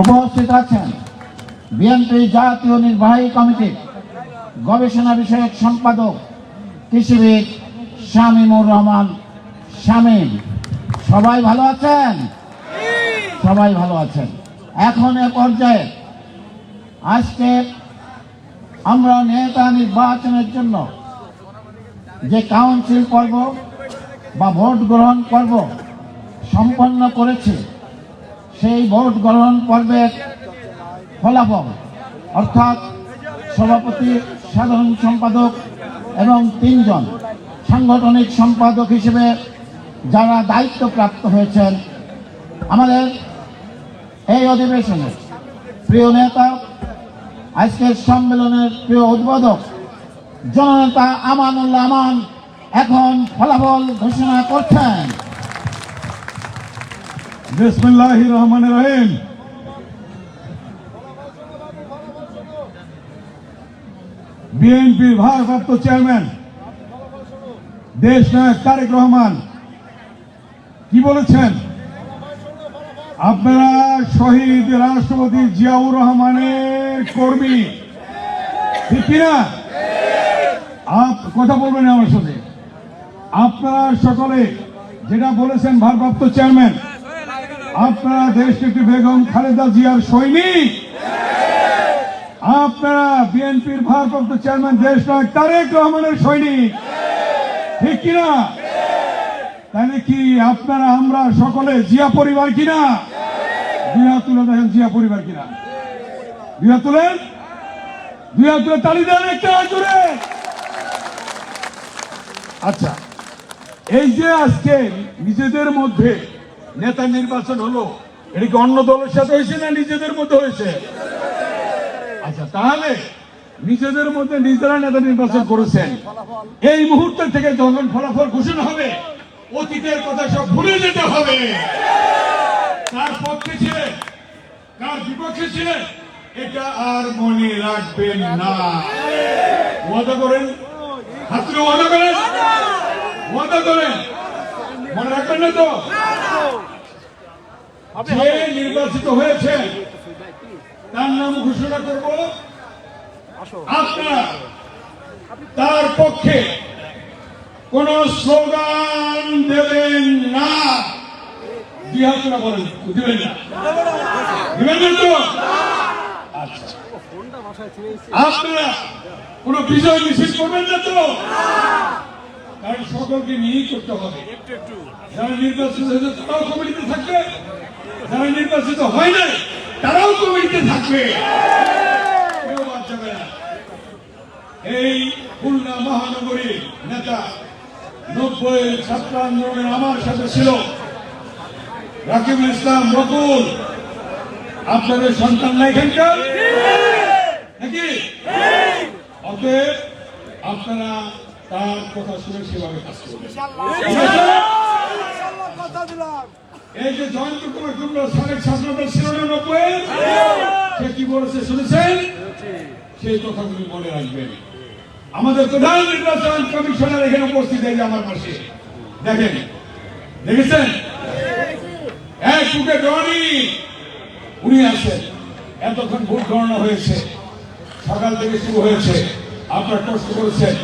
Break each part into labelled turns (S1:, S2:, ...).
S1: উপস্থিত আছেন বিএনপি জাতীয় নির্বাহী কমিটির গবেষণা বিষয়ক সম্পাদক কৃষিবিদ শামীমুর রহমান শামীম। সবাই ভালো আছেন? সবাই ভালো আছেন। এখন এ পর্যায়ে আজকে আমরা নেতা নির্বাচনের জন্য যে কাউন্সিল পর্ব বা ভোট গ্রহণ পর্ব সম্পন্ন করেছে সেই ভোট গ্রহণ পর্বের ফলাফল। অর্থাৎ সভাপতি, সাধারণ সম্পাদক এবং তিনজন সাংগঠনিক সম্পাদক হিসেবে যারা দায়িত্বপ্রাপ্ত হয়েছেন, আমাদের এই অধিবেশনে প্রিয় নেতা, আজকের সম্মেলনের প্রিয় উদ্বোধক, জননেতা আমানুল্লাহ আমান এখন ফলাফল ঘোষণা করছেন।
S2: বিসমিল্লাহ রহমান রহিম বিএনপির ভারপ্রাপ্ত চেয়ারম্যান দেশ নায়ক তারেক রহমান, কি বলেছেন? আপনারা শহীদ রাষ্ট্রপতি জিয়াউর রহমানের কর্মী। ঠিক কিনা? আপ- কথা বলবেন আমার সাথে। আপনারা সকলে যেটা বলেছেন ভারপ্রাপ্ত চেয়ারম্যান আপনারা দেশনেত্রী বেগম খালেদা জিয়ার সৈনিক? আপনারা বিএনপির ভারপ্রাপ্ত চেয়ারম্যান দেশ নায়ক তারেক রহমানের সৈনিক? ঠিক কিনা? তাহলে কি আপনারা আমরা সকলে জিয়া পরিবার কিনা? দুই হাত তুলে দেখেন জিয়া পরিবার কিনা? দুই হাত তুলেন? দুই তুলে তালি দেন একটা জুড়ে আচ্ছা এই যে আজকে নিজেদের মধ্যে নেতা নির্বাচন হলো, এটা কি অন্য দলের সাথে হয়েছে না নিজেদের মধ্যে হয়েছে? আচ্ছা তাহলে নিজেদের মধ্যে নিজেরা নেতা নির্বাচন করেছেন। এই মুহূর্তে থেকে যখন ফলাফল ঘোষণা হবে, অতীতের কথা সব ভুলে যেতে হবে। কার পক্ষে ছিলেন কার বিপক্ষে ছিলেন এটা আর মনে রাখবেন না। ওয়াদা করেন হাত ওয়াদা করেন ওয়াদা করেন। মনে রাখবেন না তো? যে নির্বাচিত হয়েছে তার নাম ঘোষণা করব। আপনারা তার পক্ষে কোন স্লোগান দেবেন না। দিহাতরা বলেন দিবেন না। দিবেন না তো? আচ্ছা। আপনারা কোন বিজয় মিছিল করবেন না তো? কারণ সকলকে নিয়েই করতে হবে। যারা নির্বাচিত হয়েছে তারাও কমিটিতে থাকবে। যারা নির্বাচিত হয় নাই, তারাও কমিটিতে থাকবে। এই খুলনা মহানগরীর নেতা নব্বই ছাত্র আন্দোলনের আমার সাথে ছিল। রাকিবুল ইসলাম রকুল, আপনাদের সন্তান না এখানকার? নাকি? অতএব আপনারা তার কথা শুনে সেভাবে কাজ করবেন? এই যে জয়ন্ত কুমার কুমড়া সাবেক ছাত্রদল ছিল নব্বই সে কি বলেছে শুনেছেন? সেই কথাগুলি মনে রাখবেন। আমাদের প্রধান নির্বাচন কমিশনার এখানে উপস্থিত আমার পাশে। দেখেন দেখেছেন? এক উনি আছেন। এতক্ষণ ভোট গণনা হয়েছে। সকাল থেকে শুরু হয়েছে। আপনার কষ্ট করেছেন।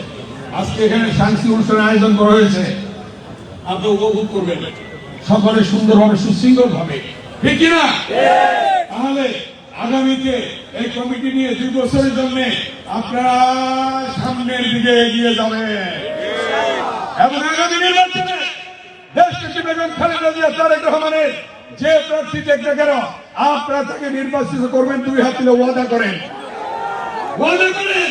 S2: আজকে এখানে সাংস্কৃতিক অনুষ্ঠানের আয়োজন করা হয়েছে। আপনি উপভোগ করবেন। সকলে সুন্দরভাবে সুশৃঙ্খল ভাবে ঠিক কিনা? তাহলে আগামীতে এই কমিটি নিয়ে দুই বছরের জন্য আপনারা সামনের দিকে এগিয়ে যাবেন। এবং আগামী নির্বাচনে দেশ থেকে বেগম খালেদা জিয়া, তারেক রহমানের যে প্রার্থী দেখতে কেন আপনারা তাকে নির্বাচিত করবেন, দুই হাত তুলে ওয়াদা করেন। ওয়াদা করেন?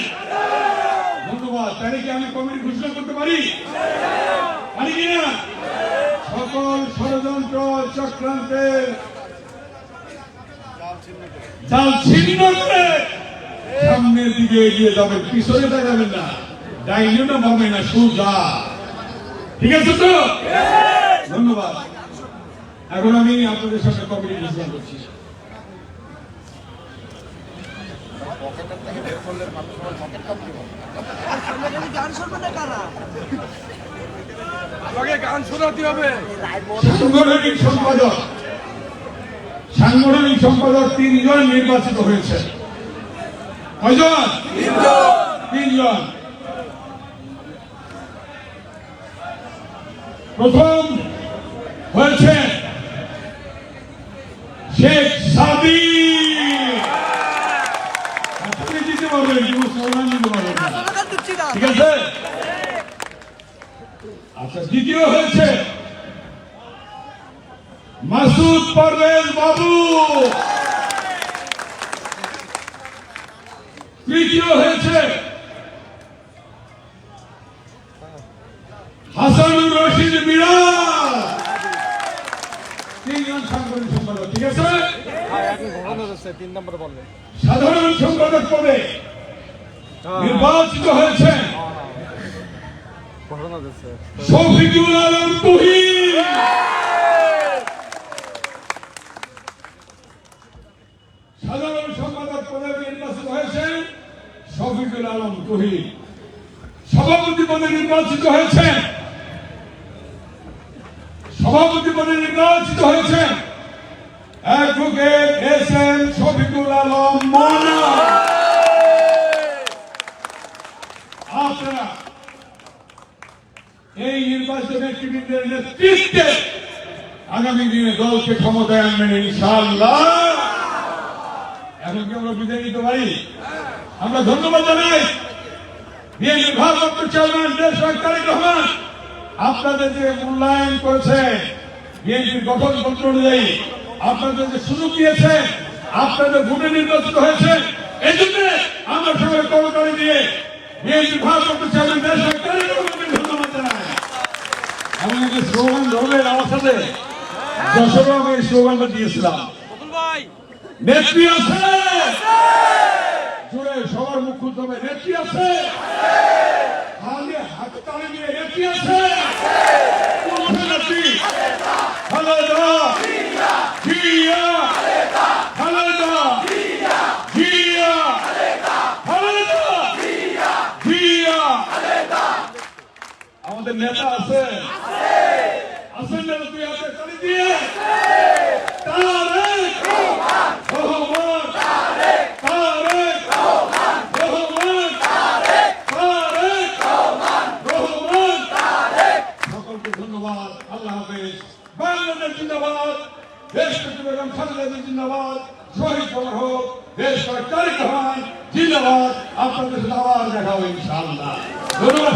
S2: ধন্যবাদ। তাহলে কি আমি কমিটি ঘোষণা করতে পারি? পারি কিনা? সকল ষড়যন্ত্র চক্রান্তের জাল ছিন্ন করে সামনের দিকে এগিয়ে যাবেন পিছনে তাকাবেন না। ডাইনিও না না, সোজা। ঠিক আছে তো? ধন্যবাদ। এখন আমি আপনাদের সাথে কমিটি করছি।
S3: গান শুনবে না কারা?
S2: সাংগঠনিক সম্পাদক তিনজন নির্বাচিত হয়েছে। কয়জন? তিনজন। প্রথম হয়েছে শেখ সাদি আপনি দিতে পারবেন কিন্তু স্লোগান দিতে পারবেন না
S3: স্লোগান দিচ্ছি না
S2: ঠিক আছে আচ্ছা দ্বিতীয় হয়েছে মাসুদ পারভেজ বাবু। তৃতীয় হয়েছে হাসানুর রশিদ মিরাজ। তিনজন সাংগঠনিক সম্পাদক ঠিক আছে?
S4: তিন নম্বর বললে
S2: সাধারণ সম্পাদক পদে নির্বাচিত হয়েছে
S4: ঘটনা দিচ্ছে
S2: শফিকুল আলম তুহিন! সাধারণ সম্পাদক পদে নির্বাচিত হয়েছেন শফিকুল আলম তুহিন। সভাপতি পদে নির্বাচিত হয়েছেন সভাপতি পদে নির্বাচিত হয়েছেন advocate S M Shafiqul Alam Mona আপনারা এই নির্বাচন নেতৃবৃন্দের নেতৃত্বে আগামী দিনে দলকে ক্ষমতায় আনবেন ইনশাআল্লাহ। এখন কি আমরা বিদায় নিতে পারি? আমরা ধন্যবাদ জানাই। বিএনপির ভারপ্রাপ্ত চেয়ারম্যান দেশ তারেক আপনাদের যে মূল্যায়ন করেছে, বিএনপির গঠন তন্ত্র অনুযায়ী আপনাদের যে সুযোগ দিয়েছে, আপনাদের ভোটে নির্বাচিত হয়েছে এই জন্য আমরা সবাই কর্মকারী দিয়ে বিএনপির ভারপ্রাপ্ত চেয়ারম্যান একটা স্লোগান ধরলেন আমার সাথে। যশোরে আমি এই স্লোগানটা দিয়েছিলাম। নেত্রী আছে! জুড়ে সবার মুখ খুলতে হবে। নেত্রী আছে! হাতে হাত তালে নিয়ে নেত্রী আছে কোন নেত্রী খালেদা জিয়া খালেদা জিয়া খালেদা জিয়া আমাদের নেতা আছে আছেন না তুই আছে তালি দিয়ে ধন্যবাদ আল্লাহ হাফেজ বাংলাদেশ জিন্দাবাদ দেশ বেগম খালেদা জিন্দাবাদ শহীদ হোক দেশ তারেক রহমান জিন্দাবাদ আপনাদের সাথে আবার দেখা হবে ইনশাআল্লাহ ধন্যবাদ